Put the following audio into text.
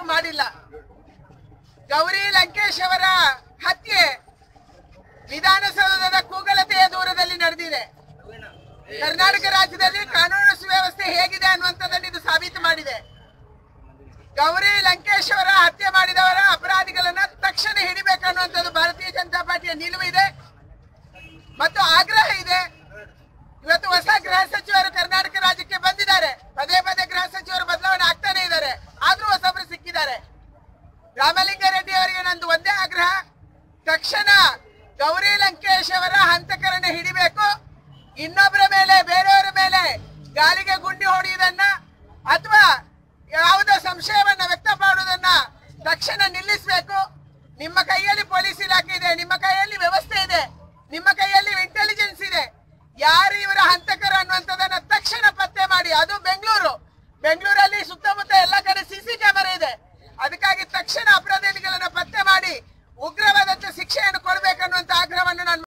ಪೊಲೀಸರು ಮಾಡಿಲ್ಲ. ಗೌರಿ ಲಂಕೇಶ್ ಅವರ ಹತ್ಯೆ ವಿಧಾನಸೌಧದ ಕೂಗಲತೆಯ ದೂರದಲ್ಲಿ ನಡೆದಿದೆ. ಕರ್ನಾಟಕ ರಾಜ್ಯದಲ್ಲಿ ಕಾನೂನು ಸುವ್ಯವಸ್ಥೆ ಹೇಗಿದೆ ಅನ್ನುವಂಥದ್ದನ್ನು ಇದು ಸಾಬೀತು ಮಾಡಿದೆ. ಗೌರಿ ಲಂಕೇಶ್ ಅವರ ಹತ್ಯೆ ಮಾಡಿದವರ ಅಪರಾಧಿಗಳನ್ನ ತಕ್ಷಣ ಹಿಡಿಬೇಕನ್ನುವಂಥದ್ದು ಭಾರತೀಯ ಜನತಾ ಪಾರ್ಟಿಯ ನಿಲುವು ಇದೆ. ಮತ್ತು ಆಗ್ರಹ ಇದೆ. ಇವತ್ತು ಹೊಸ ಗೃಹ ಸಚಿವ ರಾಮಲಿಂಗಾರೆಡ್ಡಿ ಅವರಿಗೆ ನಂದು ಒಂದೇ ಆಗ್ರಹ. ತಕ್ಷಣ ಗೌರಿ ಲಂಕೇಶ್ ಅವರ ಹಂತಕರನ್ನ ಹಿಡಿಬೇಕು. ಇನ್ನೊಬ್ಬರ ಮೇಲೆ, ಬೇರೆಯವರ ಮೇಲೆ ಗಾಲಿಗೆ ಗುಂಡಿ ಹೊಡೆಯುವುದನ್ನ ಅಥವಾ ಯಾವುದೇ ಸಂಶಯವನ್ನ ವ್ಯಕ್ತ ಮಾಡುವುದನ್ನ ತಕ್ಷಣ ನಿಲ್ಲಿಸಬೇಕು. ನಿಮ್ಮ ಕೈಯಲ್ಲಿ ಪೊಲೀಸ್ ಇಲಾಖೆ ಇದೆ, ನಿಮ್ಮ ಕೈಯಲ್ಲಿ channel.